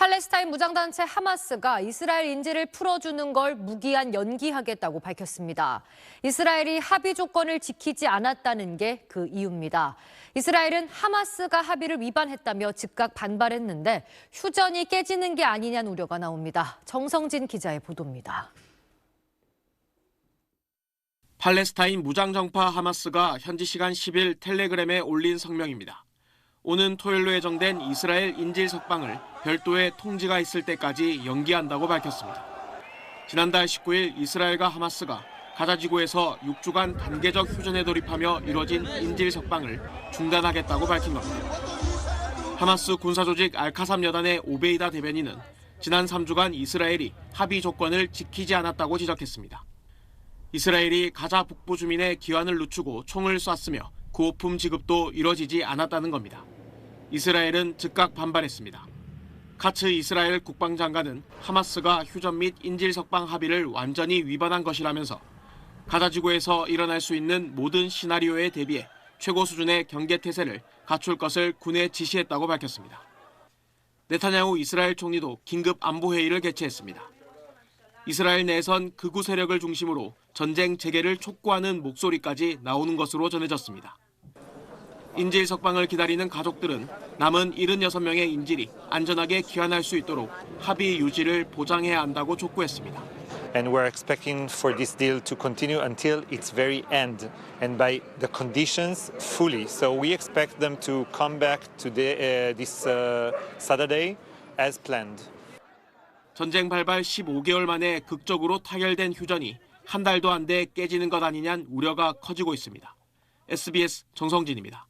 팔레스타인 무장단체 하마스가 이스라엘 인질을 풀어주는 걸 무기한 연기하겠다고 밝혔습니다. 이스라엘이 합의 조건을 지키지 않았다는 게 그 이유입니다. 이스라엘은 하마스가 합의를 위반했다며 즉각 반발했는데 휴전이 깨지는 게 아니냐는 우려가 나옵니다. 정성진 기자의 보도입니다. 팔레스타인 무장정파 하마스가 현지 시간 10일 텔레그램에 올린 성명입니다. 오는 토요일로 예정된 이스라엘 인질 석방을 별도의 통지가 있을 때까지 연기한다고 밝혔습니다. 지난달 19일 이스라엘과 하마스가 가자 지구에서 6주간 단계적 휴전에 돌입하며 이뤄진 인질 석방을 중단하겠다고 밝힌 겁니다. 하마스 군사조직 알카삼 여단의 오베이다 대변인은 지난 3주간 이스라엘이 합의 조건을 지키지 않았다고 지적했습니다. 이스라엘이 가자 북부 주민의 기환을 늦추고 총을 쐈으며 구호품 지급도 이뤄지지 않았다는 겁니다. 이스라엘은 즉각 반발했습니다. 카츠 이스라엘 국방장관은 하마스가 휴전 및 인질 석방 합의를 완전히 위반한 것이라면서 가자 지구에서 일어날 수 있는 모든 시나리오에 대비해 최고 수준의 경계 태세를 갖출 것을 군에 지시했다고 밝혔습니다. 네타냐후 이스라엘 총리도 긴급 안보 회의를 개최했습니다. 이스라엘 내선 극우 세력을 중심으로 전쟁 재개를 촉구하는 목소리까지 나오는 것으로 전해졌습니다. 인질 석방을 기다리는 가족들은 남은 76명의 인질이 안전하게 귀환할 수 있도록 합의 유지를 보장해야 한다고 촉구했습니다. and we're expecting for this deal to continue until its very end and by the conditions fully. So we expect them to come back today, uh, this uh, Saturday as planned. 전쟁 발발 15개월 만에 극적으로 타결된 휴전이 한 달도 안 돼 깨지는 것 아니냐는 우려가 커지고 있습니다. SBS 정성진입니다.